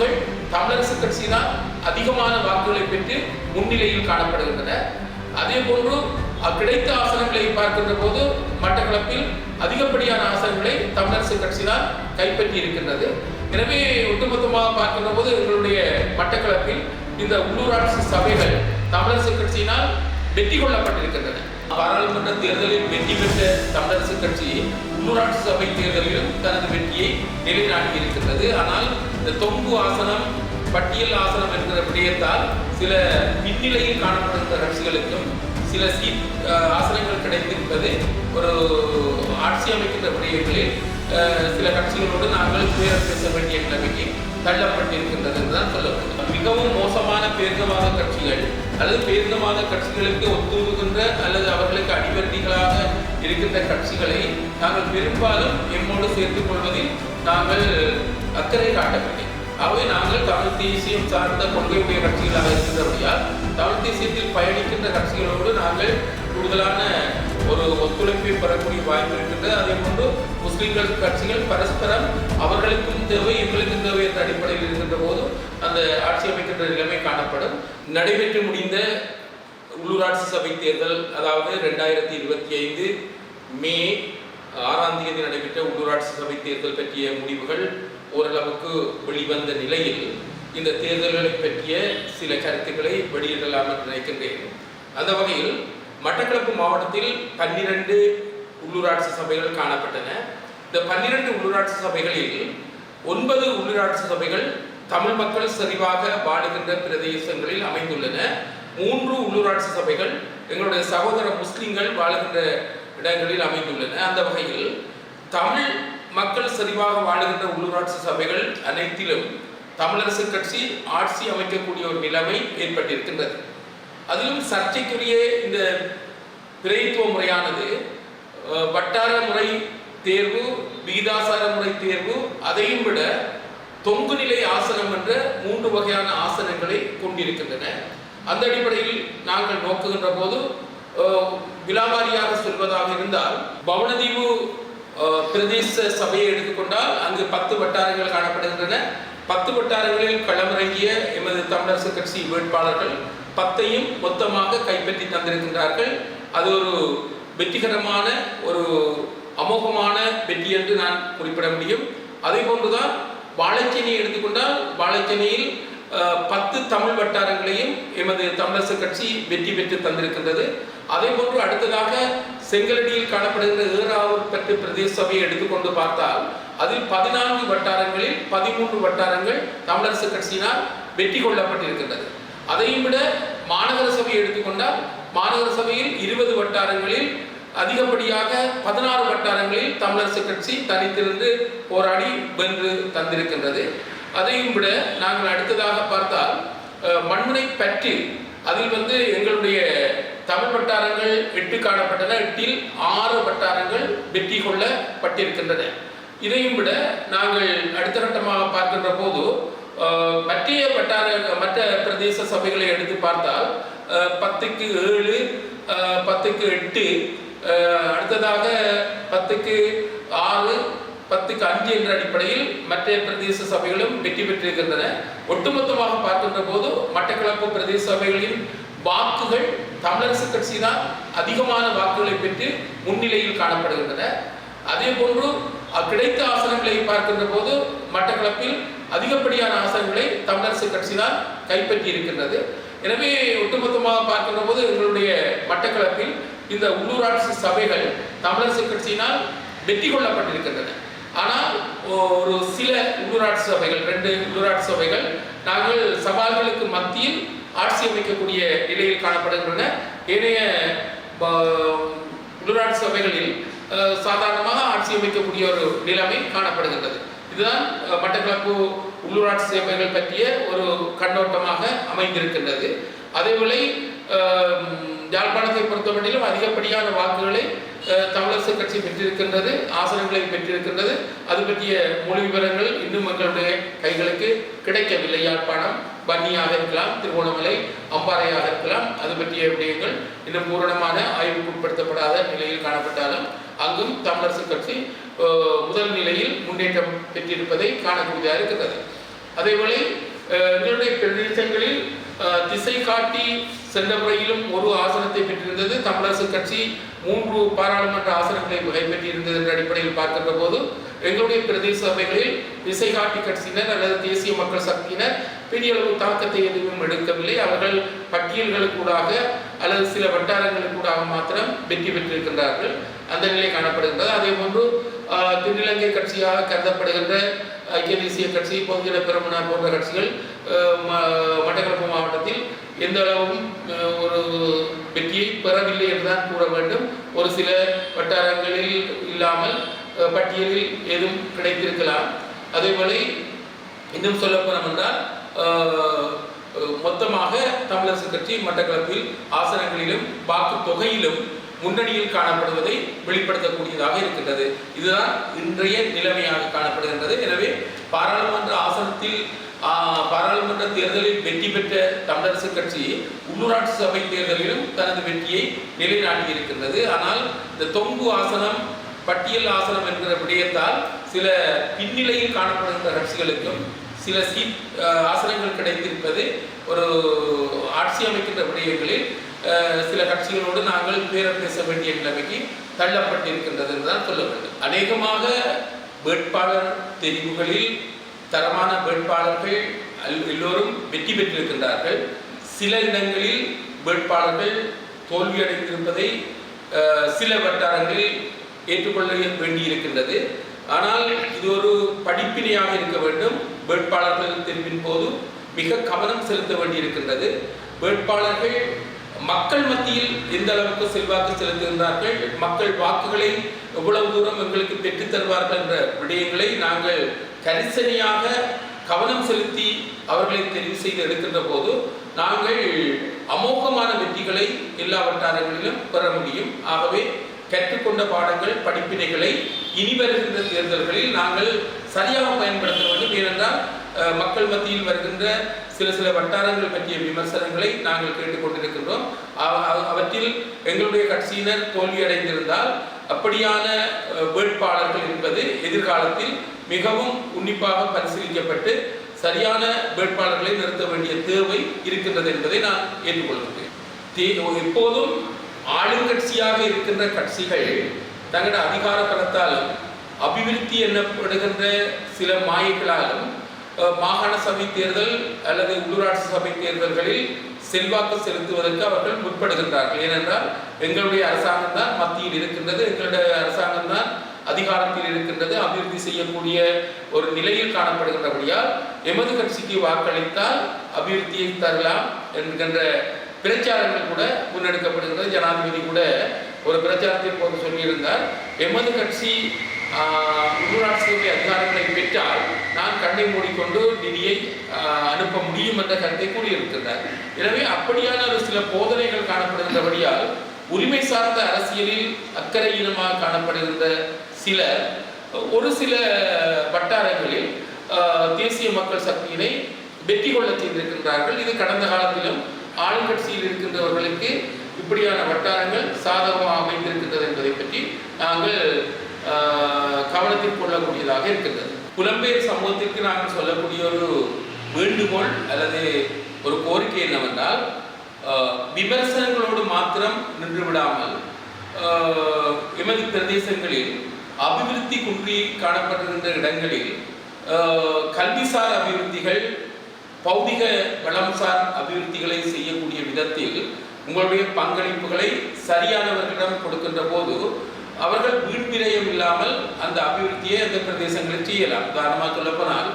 வாக்குகள் தமிழரசு கட்சி தான் அதிகமான வாக்குகளை பெற்று முன்னிலையில் காணப்படுகின்றன. அதே போன்று கிடைத்த ஆசனங்களை பார்க்கின்ற போது மட்டக்களப்பில் அதிகப்படியான ஆசனங்களை தமிழரசு கட்சி தான் கைப்பற்றி இருக்கின்றது எனவே ஒட்டுமொத்தமாக பார்க்கின்ற போது எங்களுடைய மட்டக்களப்பில் இந்த உள்ளூராட்சி சபைகள் தமிழரசு கட்சியினால் வெற்றி கொள்ளப்பட்டிருக்கின்றன. பாராளுமன்ற தேர்தலில் வெற்றி பெற்ற தமிழரசு கட்சி உள்ளூராட்சி சபை தேர்தலிலும் தனது வெற்றியை நிலைநாட்டி இருக்கின்றது ஆனால் இந்த தொங்கு ஆசனம் பட்டியல் ஆசனம் என்கிற விடயத்தால் சில பின்னிலையில் காணப்படுகின்ற கட்சிகளுக்கும் சில சீட் ஆசனங்கள் கிடைத்திருப்பது ஒரு ஆட்சி அமைக்கின்ற விடயங்களில் சில கட்சிகளோடு நாங்கள் பேரம் பேச வேண்டிய நிலைமைக்கு தள்ளப்பட்டிருக்கின்றது என்றுதான் சொல்ல வேண்டும் மிகவும் மோசமான பேர்ந்தவாத கட்சிகள் அல்லது பேர்ந்தவாத கட்சிகளுக்கு ஒத்துழுகின்ற அல்லது அவர்களுக்கு அடிவர்த்திகளாக இருக்கின்ற கட்சிகளை நாங்கள் பெரும்பாலும் எம்மோடு சேர்த்துக் கொள்வதில் நாங்கள் அக்கறை காட்டவில்லை. ஆகவே நாங்கள் தமிழ் தேசியம் சார்ந்த கொள்கையுடைய கட்சிகளாக இருக்கின்றபடியால் தமிழ் தேசியத்தில் பயணிக்கின்ற கட்சிகளோடு நாங்கள் கூடுதலான ஒரு ஒத்துழைப்பை பெறக்கூடிய வாய்ப்பு இருக்கின்றது. அதே போன்று முஸ்லீம்கள் கட்சிகள் பரஸ்பரம் அவர்களுக்கும் தேவை எங்களுக்கும் தேவை என்ற அடிப்படையில் இருக்கின்ற போது அந்த ஆட்சி அமைக்கின்ற நிலைமை காணப்படும். நடைபெற்று முடிந்த உள்ளூராட்சி சபை தேர்தல் அதாவது ரெண்டாயிரத்தி இருபத்தி ஐந்து மே ஆறாம் தேதி நடைபெற்ற உள்ளூராட்சி சபை தேர்தல் பற்றிய முடிவுகள் ஓரளவுக்கு வெளிவந்த நிலையில் இந்த தேர்தல்களை பற்றிய சில கருத்துக்களை வெளியிடலாம் என்று நினைக்கின்றேன். அந்த வகையில் மட்டக்களப்பு மாவட்டத்தில் பன்னிரண்டு உள்ளூராட்சி சபைகள் காணப்பட்டன. இந்த பன்னிரண்டு உள்ளூராட்சி சபைகளில் ஒன்பது உள்ளூராட்சி சபைகள் தமிழ் மக்கள் சரிவாக வாழுகின்ற பிரதேசங்களில் அமைந்துள்ளன. மூன்று உள்ளூராட்சி சபைகள் எங்களுடைய சகோதர முஸ்லிம்கள் வாழுகின்ற இடங்களில் அமைந்துள்ளன. அந்த வகையில் தமிழ் மக்கள் செறிவாக வாழுகின்ற உள்ளூராட்சி சபைகள் அனைத்திலும் தமிழரசு கட்சி ஆட்சி அமைக்கக்கூடிய ஒரு நிலைமை ஏற்பட்டிருக்கின்றது. அதிலும் சர்ச்சைக்குரிய இந்த பிரதித்துவ முறையானது வட்டார முறை தேர்வு விகிதாசார முறை தேர்வு அதையும் விட தொங்கு நிலை ஆசனம் என்ற மூன்று வகையான ஆசனங்களை கொண்டிருக்கின்றன. அந்த அடிப்படையில் நாங்கள் நோக்குகின்ற போது விலாவாரியாக சொல்வதாக இருந்தால் பவனதீவு பிரதேச சபையை எடுத்துக்கொண்டால் அங்கு பத்து வட்டாரங்கள் காணப்படுகின்றன. பத்து வட்டாரங்களில் களமிறங்கிய எமது தமிழரசு கட்சி வேட்பாளர்கள் பத்தையும் மொத்தமாக கைப்பற்றி தந்திருக்கின்றார்கள். அது ஒரு வெற்றிகரமான ஒரு அமோகமான வெற்றி என்று நான் குறிப்பிட முடியும். அதே போன்றுதான் வாழைச்சேனியை எடுத்துக்கொண்டால் வாழைச்சேனியில் பத்து தமிழ் வட்டாரங்களையும் எமது தமிழரசு கட்சி வெற்றி பெற்று தந்திருக்கின்றது. அதே போன்று அடுத்ததாக செங்கலடியில் காணப்படுகின்ற ஏறாவூர் பிரதேச சபையை எடுத்துக்கொண்டு பார்த்தால் அதில் பதினான்கு வட்டாரங்களில் பதிமூன்று வட்டாரங்கள் தமிழரசு கட்சியினால் வெற்றி கொள்ளப்பட்டிருக்கின்றது. அதையும் விட மாநகர சபையை எடுத்துக்கொண்டால் மாநகர சபையில் இருபது வட்டாரங்களில் அதிகப்படியாக பதினாறு வட்டாரங்களில் தமிழரசு கட்சி தனித்திருந்து போராடி வென்று தந்திருக்கின்றது. அதையும் விட நாங்கள் அடுத்ததாக பார்த்தால் மண்முனை பற்று அதில் வந்து எங்களுடைய தமிழ் வட்டாரங்கள் எட்டு காணப்பட்டன. எட்டில் ஆறு வட்டாரங்கள் வெற்றி கொள்ளப்பட்டிருக்கின்றன. இதையும் விட நாங்கள் அடுத்த கட்டமாக பார்க்கின்ற போது மற்றைய வட்டார மற்ற பிரதேச சபைகளை எடுத்து பார்த்தால் பத்துக்கு ஏழு பத்துக்கு எட்டு அடுத்ததாக பத்துக்கு ஆறு பத்துக்கு அஞ்சு என்ற அடிப்படையில் மற்ற பிரதேச சபைகளும் வெற்றி பெற்றிருக்கின்றன. ஒட்டுமொத்தமாக பார்க்கின்ற போது மட்டக்களப்பு பிரதேச சபைகளின் வாக்குகள் தமிழரசு கட்சி தான் அதிகமான வாக்குகளை பெற்று முன்னிலையில் காணப்படுகின்றன. அதே போன்று கிடைத்த ஆசனங்களை பார்க்கின்ற போது மட்டக்களப்பில் அதிகப்படியான ஆசனங்களை தமிழரசு கட்சி தான் கைப்பற்றி இருக்கின்றது. எனவே ஒட்டுமொத்தமாக பார்க்கின்ற போது எங்களுடைய மட்டக்களப்பில் இந்த உள்ளூராட்சி சபைகள் தமிழரசு கட்சியினால் வெற்றி கொள்ளப்பட்டிருக்கின்றன. ஆனால் ஒரு சில உள்ளூராட்சி சபைகள் ரெண்டு உள்ளூராட்சி சபைகள் நாங்கள் சவால்களுக்கு மத்தியில் ஆட்சி அமைக்கக்கூடிய நிலையில் காணப்படுகின்றன. ஏனைய உள்ளூராட்சி சபைகளில் சாதாரணமாக ஆட்சி அமைக்கக்கூடிய ஒரு நிலைமை காணப்படுகின்றது. இதுதான் மட்டக்களப்பு உள்ளூராட்சி சபைகள் பற்றிய ஒரு கண்ணோட்டமாக அமைந்திருக்கின்றது. அதேபோல யாழ்ப்பாணத்தை பொறுத்தமட்டிலும் அதிகப்படியான வாக்குகளை தமிழரசு கட்சி பெற்றிருக்கின்றது ஆசனங்களை பெற்றிருக்கின்றது. அது பற்றிய மொழி விவரங்கள் இன்னும் எங்களுடைய கைகளுக்கு கிடைக்கவில்லை யாழ்ப்பாணம். பன்னியாக இருக்கலாம் திருவோணமலை அம்பாறையாக இருக்கலாம். அது பற்றிய விடயங்கள் இன்னும் பூரணமான ஆய்வுக்கு உட்படுத்தப்படாத நிலையில் காணப்பட்டாலும் அங்கும் தமிழரசு கட்சி முதல் நிலையில் முன்னேற்றம் பெற்றிருப்பதை காணக்கூடியதாக இருக்கிறது. அதே எங்களுடைய பிரதேசங்களில் திசை காட்டி சென்ற முறையிலும் ஒரு ஆசனத்தை பெற்றிருந்தது. தமிழரசு கட்சி மூன்று பாராளுமன்ற ஆசனங்களை கைப்பற்றியிருந்தது என்ற அடிப்படையில் பார்க்கின்ற போது எங்களுடைய பிரதேச சபைகளில் திசை காட்டி கட்சியினர் அல்லது தேசிய மக்கள் சக்தியினர் பெரிய அளவு தாக்கத்தை எதுவும் எடுக்கவில்லை. அவர்கள் பட்டியல்களுக்கூடாக அல்லது சில வட்டாரங்களுக்கூடாக மாத்திரம் வெற்றி பெற்றிருக்கின்றார்கள். அந்த நிலை காணப்படுகின்றது. அதே போன்று தென்னிலங்கை கட்சியாக கருதப்படுகின்ற ஐக்கிய தேசிய கட்சி பொதுஜன பெருமனா போன்ற கட்சிகள் மட்டக்களப்பு மாவட்டத்தில் எந்த அளவும் ஒரு வெற்றியை பெறவில்லை என்றுதான் கூற வேண்டும். ஒரு சில வட்டாரங்களில் இல்லாமல் பட்டியலில் எதுவும் கிடைத்திருக்கலாம். அதேபோல இன்னும் சொல்ல போனோம் என்றால் மொத்தமாக தமிழரசு கட்சி மட்டக்களப்பில் ஆசனங்களிலும் வாக்கு தொகையிலும் முன்னணியில் காணப்படுவதை வெளிப்படுத்தக்கூடியதாக இருக்கின்றது. இதுதான் இன்றைய நிலைமையாக காணப்படுகின்றது. எனவே பாராளுமன்ற ஆசனத்தில் பாராளுமன்ற தேர்தலில் வெற்றி பெற்ற தமிழரசு கட்சி உள்ளூராட்சி சபை தேர்தலிலும் தனது வெற்றியை நிலைநாட்டி இருக்கின்றது ஆனால் இந்த தொங்கு ஆசனம் பட்டியல் ஆசனம் என்கிற விடயத்தால் சில பின்னிலையில் காணப்படுகின்ற கட்சிகளுக்கும் சில சீட் ஆசனங்கள் கிடைத்திருப்பது ஒரு ஆட்சி அமைக்கின்ற விடயங்களில் சில கட்சிகளோடு நாங்கள் பேரம் பேச வேண்டிய நிலைமைக்கு தள்ளப்பட்டிருக்கின்றது என்றுதான் சொல்ல வேண்டும். அநேகமாக வேட்பாளர் தெரிவுகளில் தரமான வேட்பாளர்கள் எல்லோரும் வெற்றி பெற்றிருக்கின்றார்கள். சில இடங்களில் வேட்பாளர்கள் தோல்வியடைந்திருப்பதை சில வட்டாரங்களில் ஏற்றுக்கொள்ள வேண்டியிருக்கின்றது. ஆனால் இது ஒரு படிப்பினையாக இருக்க வேண்டும். வேட்பாளர்கள் தெரிவின் போது மிக கவனம் செலுத்த வேண்டியிருக்கின்றது. வேட்பாளர்கள் மக்கள் மத்தியில் எந்த அளவுக்கு செல்வாக்கு செலுத்துகின்றார்கள் மக்கள் வாக்குகளை எவ்வளவு தூரம் எங்களுக்கு பெற்றுத் தருவார்கள் என்ற விடயங்களை நாங்கள் கரிசனையாக கவனம் செலுத்தி அவர்களை தெரிவு செய்து எடுக்கின்ற போது நாங்கள் அமோகமான வெற்றிகளை எல்லா வட்டாரங்களிலும் பெற முடியும். ஆகவே கற்றுக்கொண்ட பாடங்கள் படிப்பினைகளை இனி வருகின்ற தேர்தல்களில் நாங்கள் சரியாக பயன்படுத்த வேண்டும். ஏனென்றால் மக்கள் மத்தியில் வருகின்ற சில சில வட்டாரங்கள் பற்றிய விமர்சனங்களை நாங்கள் கேட்டுக்கொண்டிருக்கின்றோம் அவ- அவ- அவற்றில் எங்களுடைய கட்சியினர் தோல்வியடைந்திருந்தால் அப்படியான வேட்பாளர்கள் என்பது எதிர்காலத்தில் மிகவும் உன்னிப்பாக பரிசீலிக்கப்பட்டு சரியான வேட்பாளர்களை நிறுத்த வேண்டிய தேவை இருக்கின்றது என்பதை நான் ஏற்றுக்கொள்கிறேன் எப்போதும் ஆளுங்கட்சியாக இருக்கின்ற கட்சிகள் தங்களோட அதிகார பலத்தாலும் அபிவிருத்தி எனப்படுகின்ற சில மாயங்களாலும் மாகாண சபை தேர்தல் அல்லது உள்ளூராட்சி சபை தேர்தல்களில் செல்வாக்கு செலுத்துவதற்கு அவர்கள் முற்படுகின்றார்கள். ஏனென்றால் எங்களுடைய அரசாங்கம் தான் மத்தியில் இருக்கின்றது. எங்களுடைய அரசாங்கம் தான் அதிகாரத்தில் இருக்கின்றது. அபிவிருத்தி செய்யக்கூடிய ஒரு நிலையில் காணப்படுகின்றபடியால் எமது கட்சிக்கு வாக்களித்தால் அபிவிருத்தியை தரலாம் என்கின்ற பிரச்சாரங்கள் கூட முன்னெடுக்கப்படுகிறது ஜனாதிபதி கூட ஒரு பிரச்சாரத்தின் போது சொல்லியிருந்தார். எமது கட்சி ஆஹ், அதிகாரங்களை பெற்றால் நான் கண்ணை மூடிக்கொண்டு நிதியை அனுப்ப முடியும் என்ற கருத்தை கூறியிருக்கின்றார். எனவே அப்படியான ஒரு சில போதனைகள் காணப்படுகின்றபடியால் உரிமை சார்ந்த அரசியலில் அக்கறையினமாக காணப்படுகின்ற சில ஒரு சில வட்டாரங்களில் தேசிய மக்கள் சக்தியினை வெற்றி கொள்ள செய்திருக்கின்றார்கள். இது கடந்த காலத்திலும் ஆளுங்கட்சியில் இருக்கின்றவர்களுக்கு இப்படியான வட்டாரங்கள் சாதகமாக அமைந்திருக்கின்றது என்பதை பற்றி நாங்கள் கவனத்தில் கொள்ளக்கூடியதாக இருக்கின்றது. புலம்பெயர் சமூகத்திற்கு நாங்கள் சொல்லக்கூடிய ஒரு வேண்டுகோள் அல்லது ஒரு கோரிக்கை என்னவென்றால் விமர்சனங்களோடு மாத்திரம் நின்றுவிடாமல் எமது பிரதேசங்களில் அபிவிருத்தி குன்றி காணப்பட்டிருந்த இடங்களில் கல்விசார் அபிவிருத்திகள் பௌதிக வளம்சார் அபிவிருத்திகளை செய்யக்கூடிய விதத்தில் உங்களுடைய பங்களிப்புகளை சரியானவர்களிடம் கொடுக்கின்ற போது அவர்கள் வீண்விரயம் இல்லாமல் அந்த அபிவிருத்தியை அந்த பிரதேசங்களில் செய்யலாம். உதாரணமாக சொல்லப்போனால்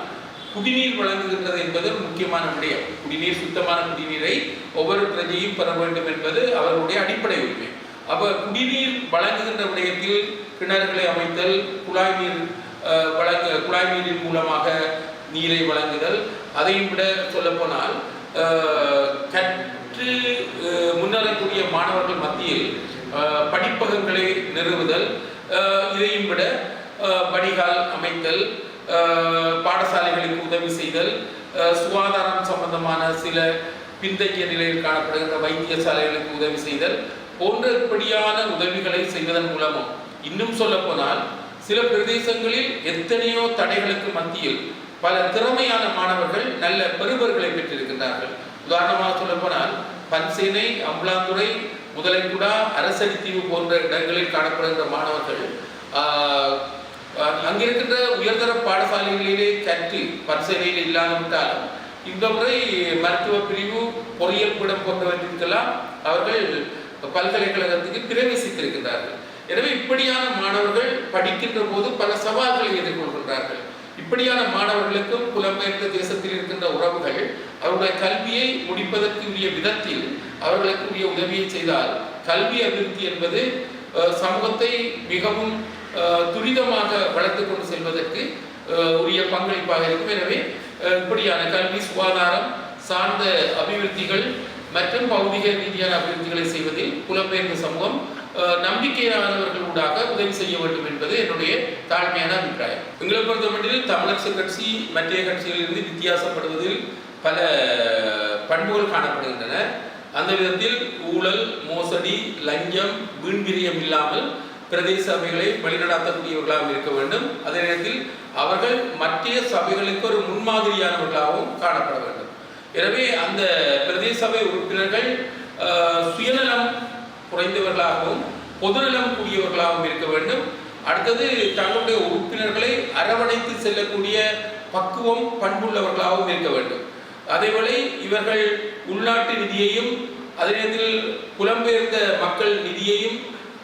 குடிநீர் வழங்குகின்றது என்பது முக்கியமான விடயம். குடிநீர் சுத்தமான குடிநீரை ஒவ்வொரு பிரஜையும் பெற வேண்டும் என்பது அவர்களுடைய அடிப்படை உரிமை. அப்போ குடிநீர் வழங்குகின்ற விடயத்தில் கிணறுகளை அமைத்தல் குழாய் நீர் வழங்க குழாய் நீரின் மூலமாக நீரை வழங்குதல் அதையும் விட சொல்லப்போனால் கற்று முன்னேறக்கூடிய மாணவர்கள் மத்தியில் படிப்பகங்களை நிறுவுதல் இதையும் விட வடிகால் அமைத்தல் பாடசாலைகளுக்கு உதவி செய்தல் சுகாதாரம் சம்பந்தமான சில பின்தங்கிய நிலையில் காணப்படுகின்ற வைத்தியசாலைகளுக்கு உதவி செய்தல் போன்ற இப்படியான உதவிகளை செய்வதன் மூலமும் இன்னும் சொல்லப்போனால் சில பிரதேசங்களில் எத்தனையோ தடைகளுக்கு மத்தியில் பல திறமையான மாணவர்கள் நல்ல பெறுபர்களை பெற்றிருக்கின்றார்கள். உதாரணமாக சொல்லப்போனால் பன்சேனை அம்பலாந்துறை முதலைக்குடா தீவு போன்ற இடங்களில் காணப்படுகின்ற மாணவர்கள் அங்கிருக்கின்ற உயர்தர பாடசாலைகளிலே கற்று பரிசீலனையில் இல்லாவிட்டாலும் இந்த முறை மருத்துவ பிரிவு பொறியியல் பீடம் போன்றவற்றிற்கெல்லாம் அவர்கள் பல்கலைக்கழகத்துக்கு பிரவேசித்திருக்கிறார்கள் எனவே இப்படியான மாணவர்கள் படிக்கின்ற போது பல சவால்களை எதிர்கொள்கின்றார்கள். இப்படியான மாணவர்களுக்கும் புலம்பெயர்ந்த தேசத்தில் இருக்கின்ற உறவுகள் அவருடைய கல்வியை முடிப்பதற்கு உரிய விதத்தில் அவர்களுக்கு உரிய உதவியை செய்தால் கல்வி அபிவிருத்தி என்பது சமூகத்தை மிகவும் துரிதமாக வளர்த்து கொண்டு செல்வதற்கு உரிய பங்களிப்பாக இருக்கும். எனவே இப்படியான கல்வி சுகாதாரம் சார்ந்த அபிவிருத்திகள் மற்றும் பௌதிக ரீதியான அபிவிருத்திகளை செய்வதில் புலம்பெயர்ந்த சமூகம் நம்பிக்கையானவர்களூடாக உதவி செய்ய வேண்டும் என்பது என்னுடைய தாழ்மையான அபிப்பிராயம். எங்களை பொறுத்தமட்டில் தமிழரசு கட்சி மற்ற கட்சிகளிலிருந்து வித்தியாசப்படுவதில் பல பண்புகள் காணப்படுகின்றன. அந்த விதத்தில் ஊழல் மோசடி லஞ்சம் வீண்பிரியம் இல்லாமல் பிரதேச சபைகளை வழிநடத்தக்கூடியவர்களாகவும் இருக்க வேண்டும். அதே நேரத்தில் அவர்கள் மத்திய சபைகளுக்கு ஒரு முன்மாதிரியானவர்களாகவும் காணப்பட வேண்டும். எனவே அந்த பிரதேச சபை உறுப்பினர்கள் சுயநலம் குறைந்தவர்களாகவும் பொதுநலம் கூடியவர்களாகவும் இருக்க வேண்டும். அடுத்தது தங்களுடைய உறுப்பினர்களை அரவணைத்து செல்லக்கூடிய பக்குவம் பண்புள்ளவர்களாகவும் இருக்க வேண்டும். அதேபோல இவர்கள் உள்நாட்டு நிதியையும் அதே நேரத்தில் புலம்பெயர்ந்த மக்கள் நிதியையும்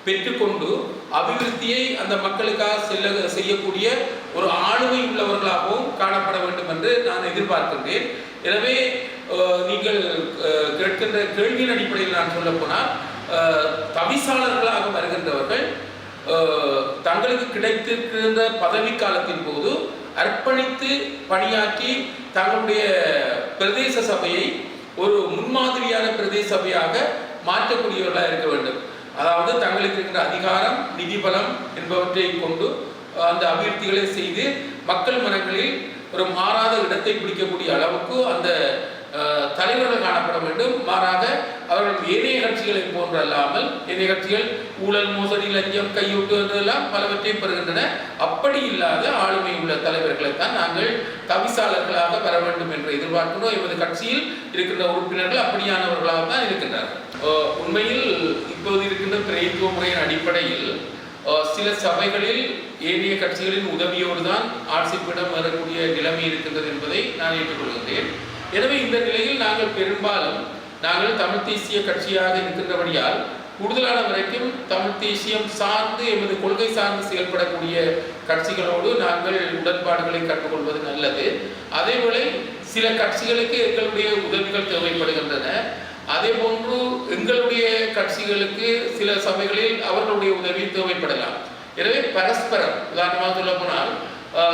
பெற்றுக்கொண்டு அபிவிருத்தியை அந்த மக்களுக்காக செல்ல செய்யக்கூடிய ஒரு ஆளுமை உள்ளவர்களாகவும் காணப்பட வேண்டும் என்று நான் எதிர்பார்க்கின்றேன். எனவே நீங்கள் கேட்கின்ற கேள்வியின் அடிப்படையில் நான் சொல்ல போனால் தவிசாளர்களாக வருகின்றவர்கள் தங்களுக்கு கிடைத்திருக்கின்ற பதவி காலத்தின் போது அர்ப்பணித்து பணியாற்றி தங்களுடைய பிரதேச சபையை ஒரு முன்மாதிரியான பிரதேச சபையாக மாற்றக்கூடியவர்களாக இருக்க வேண்டும். அதாவது தங்களுக்கு இருக்கின்ற அதிகாரம் நிதி பலம் என்பவற்றை கொண்டு அந்த அபிவிருத்திகளை செய்து மக்கள் மனங்களில் ஒரு மாறாத இடத்தை பிடிக்கக்கூடிய அளவுக்கு அந்த தலைவர்கள் காணப்பட வேண்டும். மாறாக அவர்கள் ஏனைய கட்சிகளை போன்று அல்லாமல் ஏனைய கட்சிகள் ஊழல் மோசடி லஞ்சம் கையூட்டு என்றெல்லாம் பலவற்றையும் பெறுகின்றன. அப்படி இல்லாத ஆளுமை உள்ள தலைவர்களைத்தான் நாங்கள் தவிசாளர்களாக வர வேண்டும் என்று எதிர்பார்க்கிறோம். எமது கட்சியில் இருக்கின்ற உறுப்பினர்கள் அப்படியானவர்களாக தான் இருக்கின்றார்கள் உண்மையில் இப்போது இருக்கின்ற பிரதித்துவ முறையின் அடிப்படையில் சில சபைகளில் ஏனைய கட்சிகளின் உதவியோடு தான் ஆட்சிப்பிடம் வரக்கூடிய நிலைமை இருக்கின்றது என்பதை நான் ஏற்றுக்கொள்கின்றேன். எனவே இந்த நிலையில் நாங்கள் பெரும்பாலும் நாங்கள் தமிழ் தேசிய கட்சியாக இருக்கின்றபடியால் கூடுதலான வரைக்கும் தமிழ் தேசியம் சார்ந்து எமது கொள்கை சார்ந்து செயல்படக்கூடிய கட்சிகளோடு நாங்கள் உடன்பாடுகளை கற்றுக்கொள்வது நல்லது. அதேவேளை சில கட்சிகளுக்கு எங்களுடைய உதவிகள் தேவைப்படுகின்றன. அதே போன்று எங்களுடைய கட்சிகளுக்கு சில சபைகளில் அவர்களுடைய உதவி தேவைப்படலாம். எனவே பரஸ்பரம் உதாரணமாக சொல்ல போனால்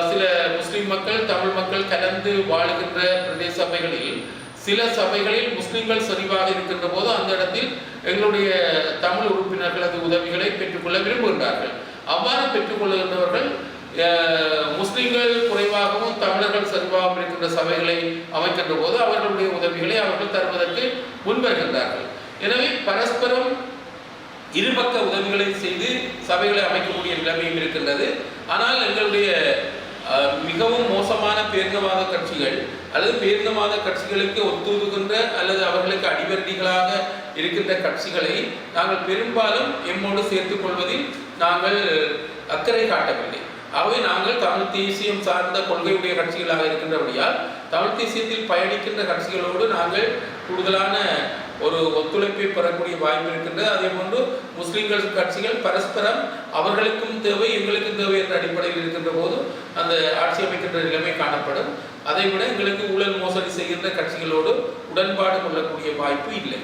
சில முஸ்லிம் மக்கள் தமிழ் மக்கள் கலந்து வாழுகின்ற பிரதேச சபைகளில் சில சபைகளில் முஸ்லிம்கள் சரிவாக இருக்கின்ற போது அந்த இடத்தில் எங்களுடைய தமிழ் உறுப்பினர்களது உதவிகளை பெற்றுக்கொள்ள விரும்புகின்றார்கள். அவ்வாறு பெற்றுக்கொள்கின்றவர்கள் முஸ்லிம்கள் குறைவாகவும் தமிழர்கள் சரிவாகவும் இருக்கின்ற சபைகளை அமைக்கின்ற போது அவர்களுடைய உதவிகளை அவர்கள் தருவதற்கு முன்வருகின்றார்கள். எனவே பரஸ்பரம் இருபக்க உதவிகளை செய்து சபைகளை அமைக்கக்கூடிய நிலைமையும் இருக்கின்றது. ஆனால் எங்களுடைய மிகவும் மோசமான பேர்ந்தவாத கட்சிகள் அல்லது பேர்ந்தவாத கட்சிகளுக்கு ஒத்துதுகின்ற அல்லது அவர்களுக்கு அடிவருடிகளாக இருக்கின்ற கட்சிகளை நாங்கள் பெரும்பாலும் எம்மோடு சேர்த்துக் கொள்வதில் நாங்கள் அக்கறை காட்டவில்லை. ஆகவே நாங்கள் தமிழ் தேசியம் சார்ந்த கொள்கையுடைய கட்சிகளாக இருக்கின்றபடியால் தமிழ் தேசியத்தில் பயணிக்கின்ற கட்சிகளோடு நாங்கள் கூடுதலான ஒரு ஒத்துழைப்பை பெறக்கூடிய வாய்ப்பு இருக்கின்றது அதே போன்று முஸ்லிம்கள் கட்சிகள் பரஸ்பரம் அவர்களுக்கும் தேவை எங்களுக்கும் தேவை என்ற அடிப்படையில் இருக்கின்ற போது அந்த ஆட்சி அமைக்கின்ற நிலைமை காணப்படும். அதை விட எங்களுக்கு ஊழல் மோசடி செய்கின்ற கட்சிகளோடு உடன்பாடு கொள்ளக்கூடிய வாய்ப்பு இல்லை.